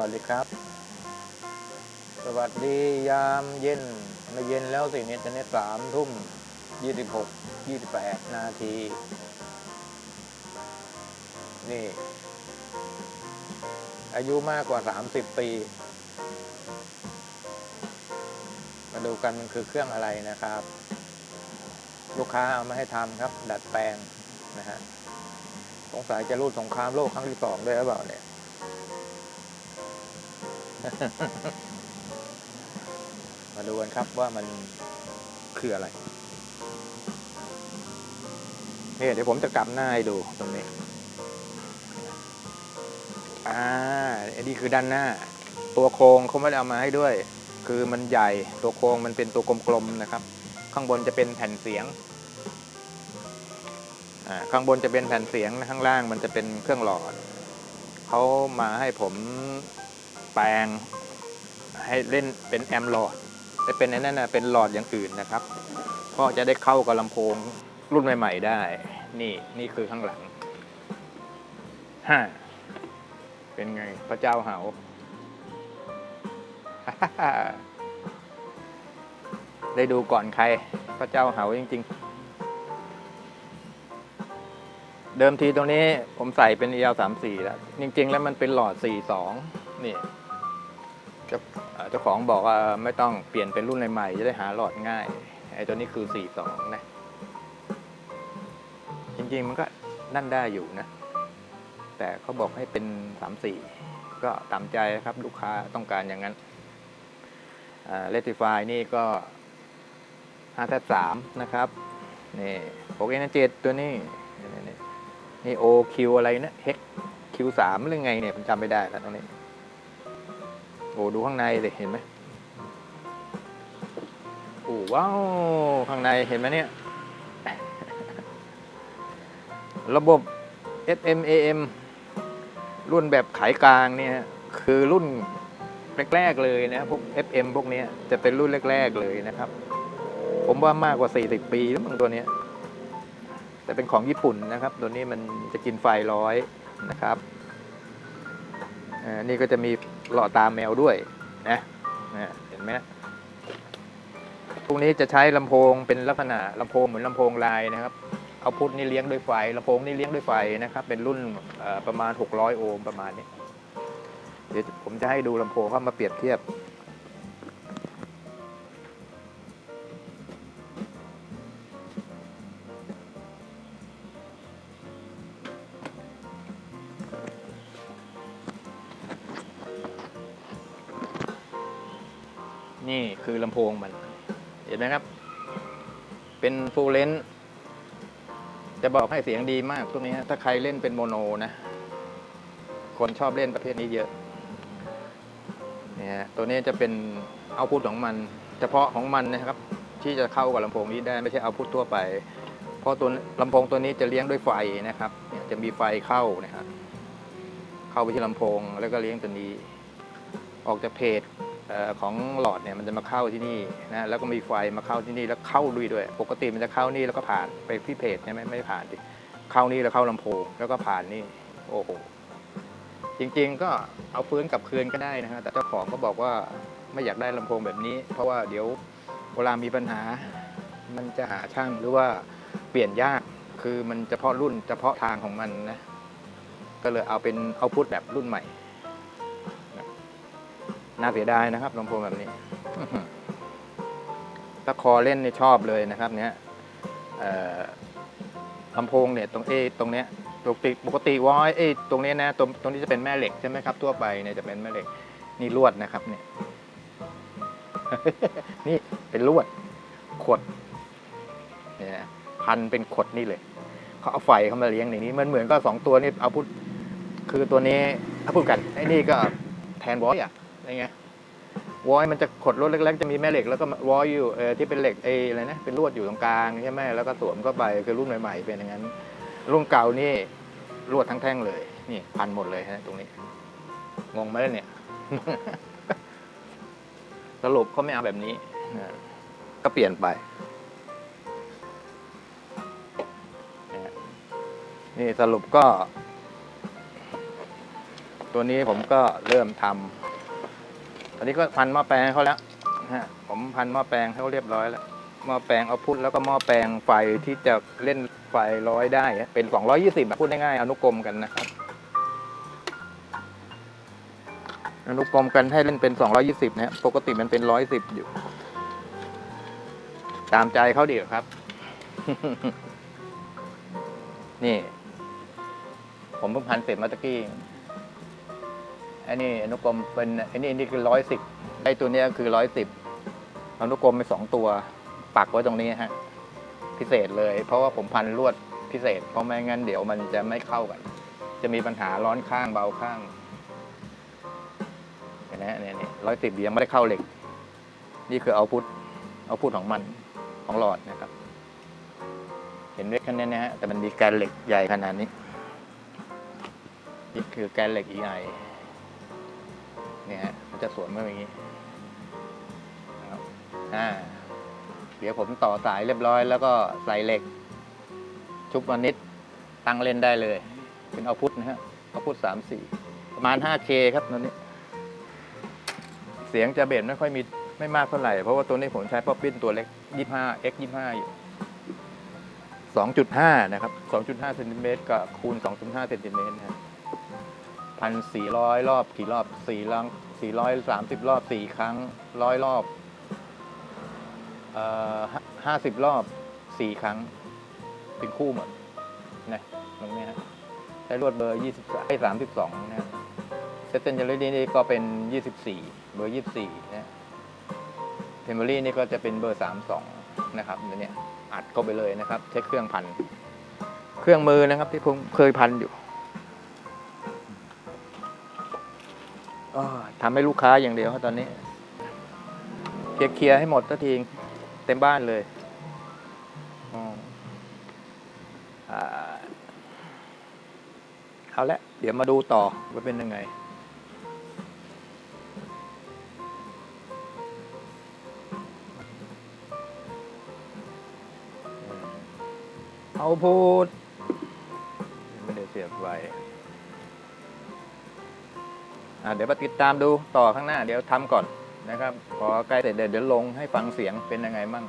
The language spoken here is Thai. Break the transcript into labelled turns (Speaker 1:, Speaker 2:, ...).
Speaker 1: วัสดีครับ สวัสดียามเย็นไม่เย็นแล้วสิเนี่ยจะเนี่ยสามทุ่มยี่สิบหกยี่สิบแปดนาที นี่ อายุมากกว่าสามสิบปี มาดูกันมันคือเครื่องอะไรนะครับ ลูกค้าเอามาให้ทำครับ ดัดแปลงนะฮะสงสัยจะรูดสงครามโลกครั้งที่สองด้วยหรือเปล่าเนี่ย มาดูกันครับว่ามันคืออะไรนี่เดี๋ยวผมจะกลับหน้าให้ดูตรงนี้ อ่าอันนี้คือด้านหน้า ตัวโครงเขาไม่ได้เอามาให้ด้วย คือมันใหญ่ ตัวโครงมันเป็นตัวกลมๆนะครับ ข้างบนจะเป็นแผ่นเสียง อ่า ข้างบนจะเป็นแผ่นเสียง ข้างล่างมันจะเป็นเครื่องหลอด เขามาให้ผม แปลงให้เล่นเป็นแอมป์หลอดแต่เป็นนนั้นนะเป็นหลอดอย่างอื่นนะครับ ก็จะได้เข้ากับลำโพงรุ่นใหม่ ๆ ได้ นี่นี่คือข้างหลังฮ่าเป็นไงพระเจ้าเหาได้ดูก่อนใครพระเจ้าเหาจริง ๆ เดิมทีตรงนี้ผมใส่เป็น EL 3 4แล้ว จริง ๆ แล้วมันเป็นหลอด 4 2 นี่ เจ้าเจ้าของบอกว่าไม่ต้องเปลี่ยนเป็นรุ่นใหม่ๆจะได้หาหลอดง่ายไอ้ตัวนี้คือ 42 นะ จริงๆมันก็นั่นได้อยู่นะ แต่เขาบอกให้เป็น 34 ก็ตามใจครับลูกค้าต้องการอย่างนั้นเลติฟายนี่ก็5แทบ3นะครับ นี่โอเคนเจ็ดตัวนี้นี่นี่นี่ OQ อะไรนะ H Q3 หรือไงเนี่ย ผมจำไม่ได้แล้วตรงนี้ อ้ดูข้างในเลยเห็นไหมโอ้ว้าวข้างในเห็นไหมเนี่ย ระบบ FM AM รุ่นแบบขายกลางเนี่ยคือรุ่นแรก ๆ เลยนะพวก FM พวกนี้จะเป็นรุ่นแรก ๆ เลยนะครับ ผมว่ามากกว่า 40 ปีแล้วมั้งตัวเนี้ยแต่เป็นของญี่ปุ่นนะครับ ตัวนี้มันจะกินไฟร้อยนะครับ นี่ก็จะมีหลอตาแมวด้วยนะเห็นไหมพวกนี้จะใช้ลำโพงเป็นลักษณะลำโพงเหมือนลำโพงลายนะครับเอาพุทนี่เลี้ยงด้วยไฟลำโพงนี่เลี้ยงด้วยไฟนะครับ เป็นรุ่นประมาณ 600 โอห์มประมาณนี้ เดี๋ยวผมจะให้ดูลำโพงเข้ามาเปรียบเทียบ นี่คือลำโพงมัน เห็นไหมครับ เป็นฟูลเลนจะบอกให้เสียงดีมากตัวนี้ถ้าใครเล่นเป็นโมโนนะ คนชอบเล่นประเภทนี้เยอะเนี่ยฮะตัวนี้จะเป็นเอาพุทของมัน เฉพาะของมันนะครับ ที่จะเข้ากับลำโพงนี้ได้ไม่ใช่เอาพุททั่วไป เพราะตัวลำโพงตัวนี้จะเลี้ยงด้วยไฟนะครับจะมีไฟเข้านะครับเข้าไปที่ลำโพงแล้วก็เลี้ยงตัวนี้ ออกจากเพจ ของหลอดเนี่ยมันจะมาเข้าที่นี่นะแล้วก็มีไฟมาเข้าที่นี่แล้วเข้าลุยด้วย ปกติมันจะเข้านี่แล้วก็ผ่านไปที่เพจใช่ไหมไม่ผ่านดิเข้านี่แล้วเข้าลำโพงแล้วก็ผ่านนี่โอ้โหจริง ๆ ก็เอาฟื้นกลับคืนก็ได้นะฮะแต่เจ้าของก็บอกว่าไม่อยากได้ลำโพงแบบนี้ เพราะว่าเดี๋ยวเวลามีปัญหา มันจะหาช่างหรือว่าเปลี่ยนยากคือมันเฉพาะรุ่นเฉพาะทางของมันนะก็เลยเอาเป็นเอาพุทแบบรุ่นใหม่ น่าเสียดายนะครับลำโพงแบบนี้ถ้าคอเล่นนี่ชอบเลยนะครับ เนี้ยลำโพงเนี่ยตรงเอตรงเนี้ยปกติปกติวอยเอตรงนี้นะตรงตรงนี้จะเป็นแม่เหล็กใช่ไหมครับทั่วไปเนี่ยจะเป็นแม่เหล็กนี่ลวดนะครับ เนี่ย นี่เป็นลวดขดเนี่ยพันเป็นขดนี่เลยเขาเอาไฟเข้ามาเลี้ยงในนี้ มันเหมือนก็สองตัวนี่เอาพูดคือตัวนี้ถ้าพูดกันไอ้นี่ก็แทนวอยอะ อะไรเงี้ยวอยมันจะขดลวดเล็กๆจะมีแม่เหล็กแล้วก็วอยอยู่เออที่เป็นเหล็กเออะไรนะเป็นลวดอยู่ตรงกลางใช่ไหมแล้วก็สวมเข้าไปคือรุ่นใหม่ๆเป็นอย่างนั้น รุ่นเก่านี่ลวดทั้งแท่งเลยนี่พันหมดเลยฮะตรงนี้งงไหมล่ะเนี่ยสรุปเขาไม่เอาแบบนี้ก็เปลี่ยนไปนี่สรุปก็ ตัวนี้ผมก็เริ่มทำ ตอนนี้ก็พันหม้อแปลงให้เขาแล้วนะฮะผมพันหม้อแปลงให้เขาเรียบร้อยแล้วหม้อแปลงเอาพุทแล้วก็หม้อแปลงไฟที่จะเล่นไฟร้อยได้ เป็น 220แบบพูดง่ายๆอนุกรมกันนะครับอนุกรมกันให้เล่นเป็น 220นะปกติมันเป็น 110 อยู่ ตามใจเขาดีครับ นี่ ผมเพิ่งพันเสร็จมื่อตะกี้ อันนี้อนุกรมเป็นอันนี้อันนี้คือร้อยสิบไอ้ตัวเนี้ยคือร้อยสิบอนุกรมไปสองตัว ปักไว้ตรงนี้ฮะพิเศษเลย เพราะว่าผมพันลวดพิเศษ เพราะไม่งั้นเดี๋ยวมันจะไม่เข้ากัน จะมีปัญหาร้อนข้างเบาข้างเห็นไหมเนี่ยนี่ร้อยสิบยังไม่ได้เข้าเหล็ก นี่คือเอาพุทเอาพุทของมันของหลอดนะครับ เห็นเล็กแค่นี้นะฮะแต่มันมีแกนเหล็กใหญ่ขนาดนี้นี่คือแกนเหล็ก EI เนี่ยฮะมันจะสวมมาอย่างนี้อ่าเดี๋ยวผมต่อสายเรียบร้อยแล้วก็ใส่เหล็ก ชุบมานิดตั้งเล่นได้เลย เป็นเอาพุทนะฮะเอาพุทสามสี่ประมาณ 5K ครับตัวนี้ เสียงจะเบสไม่ค่อยมีไม่มากเท่าไหร่ เพราะว่าตัวนี้ผมใช้ป๊อปปิ้นตัวเล็ก 25 x 25อยู่ 2.5 นะครับ 2.5เซนติเมตรกับคูณ 2.5เซนติเมตรนะ พันสี่ร้อยรอบกี่รอบสี่ลังสี่ร้อยสามสิบรอบสี่ครั้งร้อยรอบเอ่อห้าสิบรอบสี่ครั้ง เป็นคู่หมดนะตรงนี้ฮะใช้รวดเบอร์ยี่สิบสามสิบสองนะเซตเซนเจอรี่นี่ก็เป็นยี่สิบสี่เบอร์ยี่สิบสี่นะเทมเบอรี่นี่ก็จะเป็นเบอร์สามสองนะครับเดี๋ยวเนี่ยอัดเข้าไปเลยนะครับใช้เครื่องพัน เครื่องมือนะครับที่ผมเคยพันอยู่ ทำให้ลูกค้าอย่างเดียวครับตอนนี้เคลียร์เคลียร์ให้หมดสักทีเต็มบ้านเลยเอาละเดี๋ยวมาดูต่อว่าเป็นยังไง เอาพูด ไม่ได้เสียบไว้ เดี๋ยวมาติดตามดูต่อข้างหน้า เดี๋ยวทำก่อนนะครับ พอใกล้เสร็จเดี๋ยวเดี๋ยวลงให้ฟังเสียงเป็นยังไงมั่ง